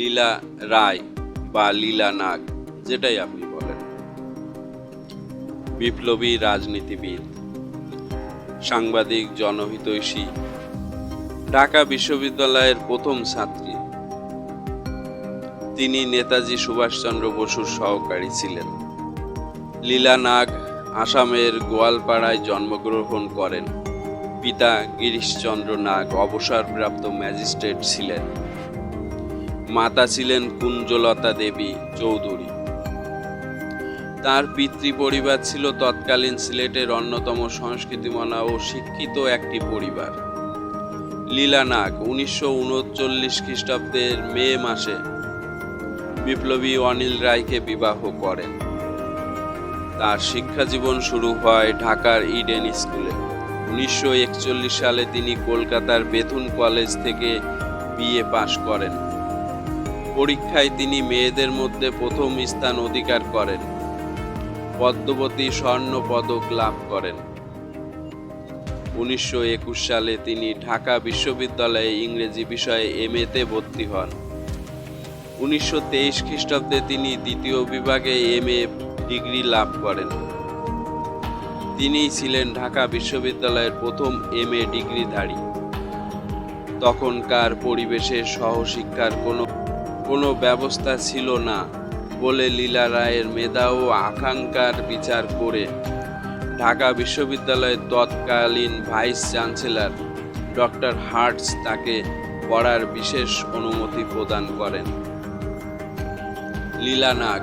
লীলা রায় বা লীলা নাগ, যেটাই আপনি বলেন। বিপ্লবী রাজনীতিবিদ, সাংবাদিক, জনহিতৈষী, ঢাকা বিশ্ববিদ্যালয়ের প্রথম ছাত্রী। তিনি নেতাজি সুভাষচন্দ্র বসুর সহকারী ছিলেন। লীলা নাগ আসামের গোয়ালপাড়ায় জন্মগ্রহণ করেন। পিতা গিরিশচন্দ্র নাগ, অবসরপ্রাপ্ত ম্যাজিস্ট্রেট ছিলেন। মাতা ছিলেন কুঞ্জলতা দেবী চৌধুরী। তার পিতৃ পরিবার ছিল তৎকালীন সিলেটের অন্যতম সংস্কৃতিমনা ও শিক্ষিত একটি পরিবার। লীলা নাগ, উনিশশো উনচল্লিশ খ্রিস্টাব্দের মে মাসে বিপ্লবী অনিল রায়কে বিবাহ করেন। তার শিক্ষা জীবন শুরু হয় ঢাকার ইডেন স্কুলে। উনিশশো একচল্লিশ সালে তিনি কলকাতার বেথুন কলেজ থেকে বিএ পাশ করেন। পরীক্ষায় তিনি মেয়েদের মধ্যে প্রথম স্থান অধিকার করেন। পদ্মবতী স্বর্ণ পদক লাভ করেন। উনিশশো একুশ সালে তিনি ঢাকা বিশ্ববিদ্যালয়ে ইংরেজি বিষয়ে এম তে ভর্তি হন। উনিশশো তেইশ খ্রিস্টাব্দে তিনি দ্বিতীয় বিভাগে এম এ ডিগ্রি লাভ করেন। তিনিই ছিলেন ঢাকা বিশ্ববিদ্যালয়ের প্রথম এম এ ডিগ্রিধারী। তখনকার পরিবেশে সহশিক্ষার কোনো কোনো ব্যবস্থা ছিল না বলে লীলা রায়ের মেধা ও আকাঙ্ক্ষার বিচার করে ঢাকা বিশ্ববিদ্যালয়ের তৎকালীন ভাইস চ্যান্সেলর ডক্টর হার্টস তাকে পড়ার বিশেষ অনুমতি প্রদান করেন। লীলা নাগ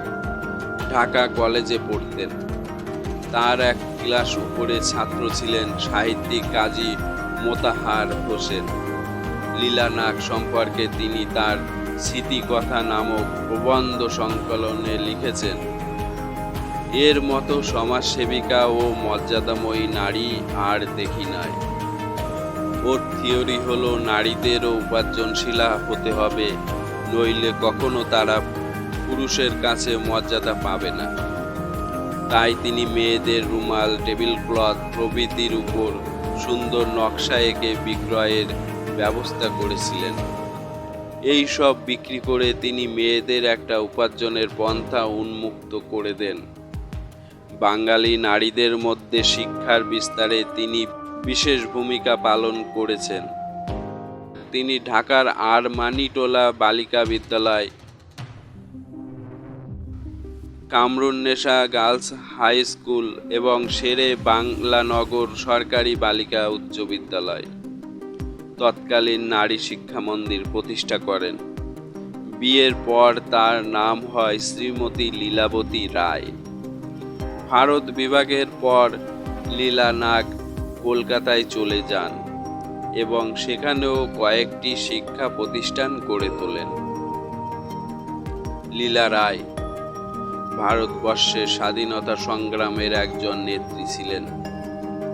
ঢাকা কলেজে পড়তেন। তার এক ক্লাস উপরে ছাত্র ছিলেন সাহিত্যিক কাজী মোতাহার হোসেন। লীলা নাগ সম্পর্কে তিনি তার স্মৃতিকথা নামক প্রবন্ধ সংকলনে লিখেছেন, এর মতো সমাজসেবিকা ও মর্যাদাময়ী নারী আর দেখি নাই। ওর থিওরি হলো নারীদেরও উপার্জনশীলা হতে হবে, নইলে কখনো তারা পুরুষের কাছে মর্যাদা পাবে না। তাই তিনি মেয়েদের রুমাল, টেবিল ক্লথ প্রভৃতির উপর সুন্দর নকশা এঁকে বিক্রয়ের ব্যবস্থা করেছিলেন। এই সব বিক্রি করে তিনি মেয়েদের একটা উপার্জনের পন্থা উন্মুক্ত করে দেন। বাঙালি নারীদের মধ্যে শিক্ষার বিস্তারে তিনি বিশেষ ভূমিকা পালন করেছেন। তিনি ঢাকার আরমানিটোলা বালিকা বিদ্যালয় কামরুন্নেসা গার্লস হাই স্কুল এবং শেরে বাংলানগর সরকারি বালিকা উচ্চ বিদ্যালয়। তৎকালীন নারী শিক্ষা মন্দির প্রতিষ্ঠা করেন। বিয়ের পর তার নাম হয় শ্রীমতী লীলাবতী রায়। ভারত বিভাগের পর লীলা নাগ কলকাতায় চলে যান এবং সেখানেও কয়েকটি শিক্ষা প্রতিষ্ঠান গড়ে তোলেন। লীলা রায় ভারতবর্ষের স্বাধীনতা সংগ্রামের একজন নেত্রী ছিলেন।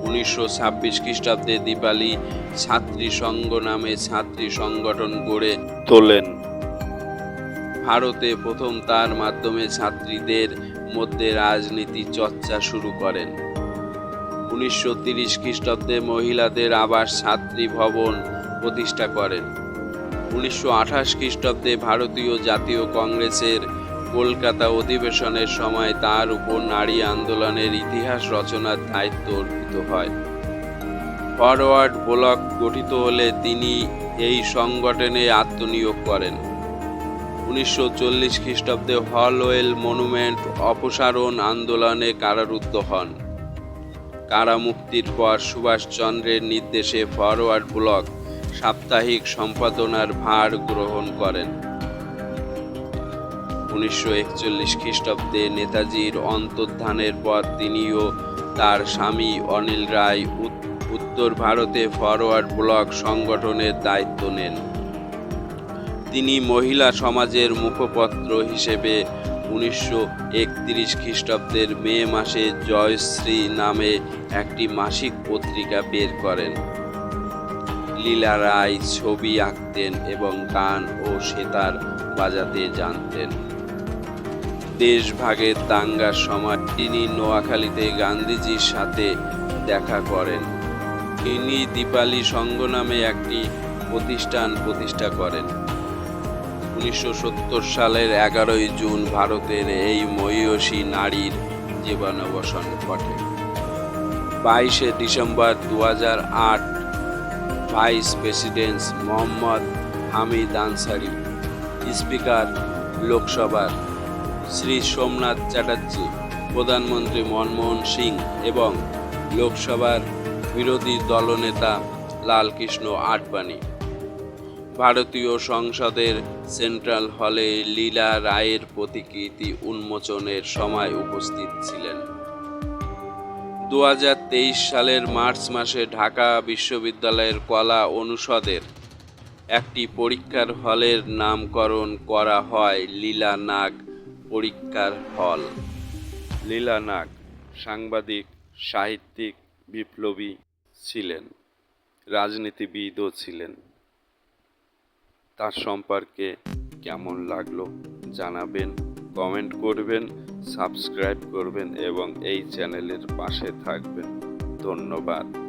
উনিশশো ছাব্বিশ খ্রিস্টাব্দে দীপালি ছাত্রী সংঘ নামে ছাত্রী সংগঠন গড়ে তোলেন। ভারতে প্রথম তার মাধ্যমে ছাত্রীদের মধ্যে রাজনীতি চর্চা শুরু করেন। উনিশশো তিরিশ খ্রিস্টাব্দে মহিলাদের আবার ছাত্রী ভবন প্রতিষ্ঠা করেন। উনিশশো আঠাশ খ্রিস্টাব্দে ভারতীয় জাতীয় কংগ্রেসের কলকাতা অধিবেশনের সময় তার উপর নারী আন্দোলনের ইতিহাস রচনার দায়িত্ব অর্পিত হয়। ফরওয়ার্ড ব্লক গঠিত হলে তিনি এই সংগঠনে আত্মনিয়োগ করেন। উনিশশো চল্লিশ খ্রিস্টাব্দে হলওয়েল মনুমেন্ট অপসারণ আন্দোলনে কারারুদ্ধ হন। কারামুক্তির পর সুভাষচন্দ্রের নির্দেশে ফরওয়ার্ড ব্লক সাপ্তাহিক সম্পাদনার ভার গ্রহণ করেন। উনিশশো একচল্লিশ খ্রিস্টাব্দে নেতাজির অন্তর্ধানের পর তিনিও তার স্বামী অনিল রায় উত- উত্তর ভারতে ফরওয়ার্ড ব্লক সংগঠনের দায়িত্ব নেন। তিনি মহিলা সমাজের মুখপত্র হিসেবে উনিশশো একত্রিশ খ্রিস্টাব্দের মে মাসে জয়শ্রী নামে একটি মাসিক পত্রিকা বের করেন। লীলা রায় ছবি আঁকতেন এবং গান ও সেতার বাজাতে জানতেন। দেশভাগের দাঙ্গার সময় তিনি নোয়াখালীতে গান্ধীজির সাথে দেখা করেন। তিনি দীপালি সংঘ নামে একটি প্রতিষ্ঠান প্রতিষ্ঠা করেন। উনিশশো সত্তর সালের এগারোই জুন ভারতের এই মহিষী নারীর জীবনাবসান ঘটে। বাইশে ডিসেম্বর দু আট vice president Mohammad Hamid Ansari, speaker লোকসভার শ্রী সোমনাথ চ্যাটার্জি, প্রধানমন্ত্রী মনমোহন সিং এবং লোকসভার বিরোধী দলনেতা লালকৃষ্ণ আডবাণী। ভারতীয় সংসদের সেন্ট্রাল হলে লীলা রায়ের প্রতিকৃতি উন্মোচনের সময় উপস্থিত ছিলেন। দু হাজার তেইশ সালের মার্চ মাসে ঢাকা বিশ্ববিদ্যালয়ের কলা অনুষদের একটি পরীক্ষার হলের নামকরণ করা হয় লীলা নাগ পরীক্ষার হল। লীলা নাগ, সাংবাদিক, সাহিত্যিক, বিপ্লবী ছিলেন, রাজনীতিবিদও ছিলেন। তার সম্পর্কে কেমন লাগল জানাবেন, কমেন্ট করবেন, সাবস্ক্রাইব করবেন এবং এই চ্যানেলের পাশে থাকবেন। ধন্যবাদ।